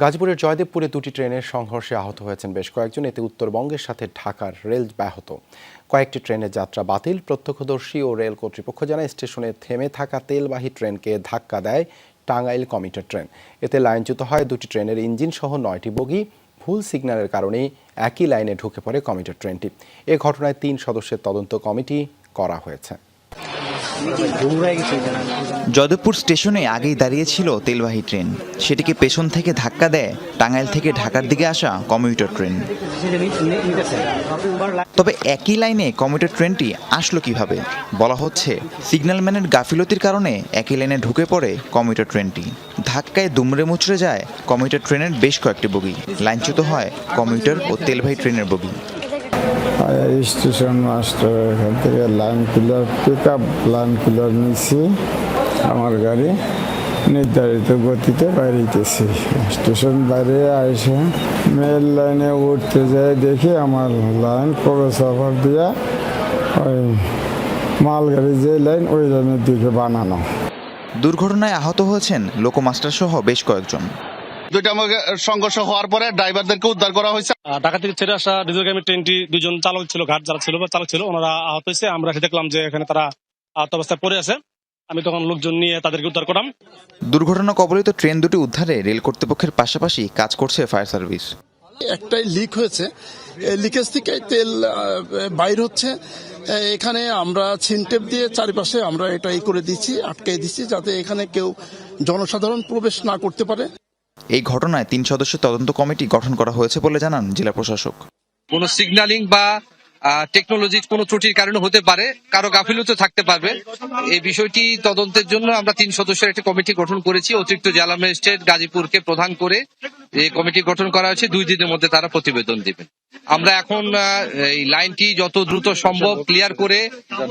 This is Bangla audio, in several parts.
গাজীপুরের জয়দেবপুরে দুটি ট্রেনের সংঘর্ষে আহত হয়েছেন বেশ কয়েকজন। এতে উত্তরবঙ্গের সাথে ঢাকার রেল ব্যাহত। কয়েকটি ট্রেনের যাত্রা বাতিল। প্রত্যক্ষদর্শী ও রেল কর্তৃপক্ষ জানায়, স্টেশনে থেমে থাকা তেলবাহী ট্রেনকে ধাক্কা দেয় টাঙ্গাইল কমিটার ট্রেন। এতে লাইনচ্যুত হয় দুটি ট্রেনের ইঞ্জিন সহ নয়টি বগি। ভুল সিগন্যালের কারণেই একই লাইনে ঢুকে পড়ে কমিটার ট্রেনটি। এ ঘটনায় তিন সদস্যের তদন্ত কমিটি করা হয়েছে। যাদবপুর স্টেশনে আগেই দাঁড়িয়েছিল তেলবাহী ট্রেন। সেটিকে পেছন থেকে ধাক্কা দেয় টাঙ্গাইল থেকে ঢাকার দিকে আসা কমিউটার ট্রেন। তবে একই লাইনে কমিউটার ট্রেনটি আসলো কীভাবে? বলা হচ্ছে সিগন্যালম্যানের গাফিলতির কারণে একই লাইনে ঢুকে পড়ে কমিউটার ট্রেনটি। ধাক্কায় দুমড়ে মুচড়ে যায় কমিউটার ট্রেনের বেশ কয়েকটি বগি। লাইনচ্যুত হয় কমিউটার ও তেলবাহী ট্রেনের বগি। স্টেশন মাস্টার, এখান থেকে line killer pick up line killer নিচ্ছি আমার গাড়ি নির্ধারিত গতিতে বাইরেতেছি স্টেশন বাইরে আসে মেল লাইনে উঠতে যাই, দেখি আমার লাইন ক্রস ওভার দিয়া ওই মালগাড়ি যে লাইন ওই লাইনের দিকে বানানো। দুর্ঘটনায় আহত হয়েছেন লোকোমাস্টার সহ বেশ কয়েকজন। দুইটা আমাকে সংঘর্ষ হওয়ার পরে ড্রাইভারদেরকে উদ্ধার করা হয়েছে। ঢাকা থেকে ছেড়ে আসা রিজার্ভগামী ট্রেনটি দুজন চালক ছিল ঘাট যারা ছিল বা চালক ছিল ওনারা আহত হয়েছে। আমরা এসে দেখলাম যে এখানে তারা আহত অবস্থায় পড়ে আছে। আমি তখন লোকজন নিয়ে তাদেরকে উদ্ধার করলাম। দুর্ঘটনা কবলিত ট্রেন দুটি উদ্ধারে রেল কর্তৃপক্ষের পাশাপাশি কাজ করছে ফায়ার সার্ভিস। একটাই লিক হয়েছে। এই লিকেজ থেকে তেল বাইর হচ্ছে। এখানে আমরা ছিনটেপ দিয়ে চারিপাশে আমরা এটা ই করে দিচ্ছি আটকে দিচ্ছি যাতে এখানে কেউ জনসাধারণ প্রবেশ না করতে পারে। এই ঘটনায় তিন সদস্যের তদন্ত কমিটি গঠন করা হয়েছে বলে জানান জেলা প্রশাসক। কোনো সিগন্যালিং বা টেকনোলজির কোনো ত্রুটির কারণে হতে পারে কারও গাফিলতি থাকতে পারবে। এই বিষয়টি তদন্তের জন্য আমরা তিন সদস্যের একটি কমিটি গঠন করেছি অতিরিক্ত জেলা ম্যাজিস্ট্রেট গাজীপুরকে প্রধান করে এই কমিটি গঠন করা হয়েছে। দুই দিনের মধ্যে তারা প্রতিবেদন দিবেন। আমরা এখন এই লাইনটি যত দ্রুত সম্ভব ক্লিয়ার করে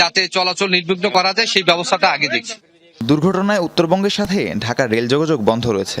যাতে চলাচল নির্বিঘ্ন করা যায় সেই ব্যবস্থাটা আগে দেখছি। দুর্ঘটনায় উত্তরবঙ্গের সাথে ঢাকার রেল যোগাযোগ বন্ধ রয়েছে।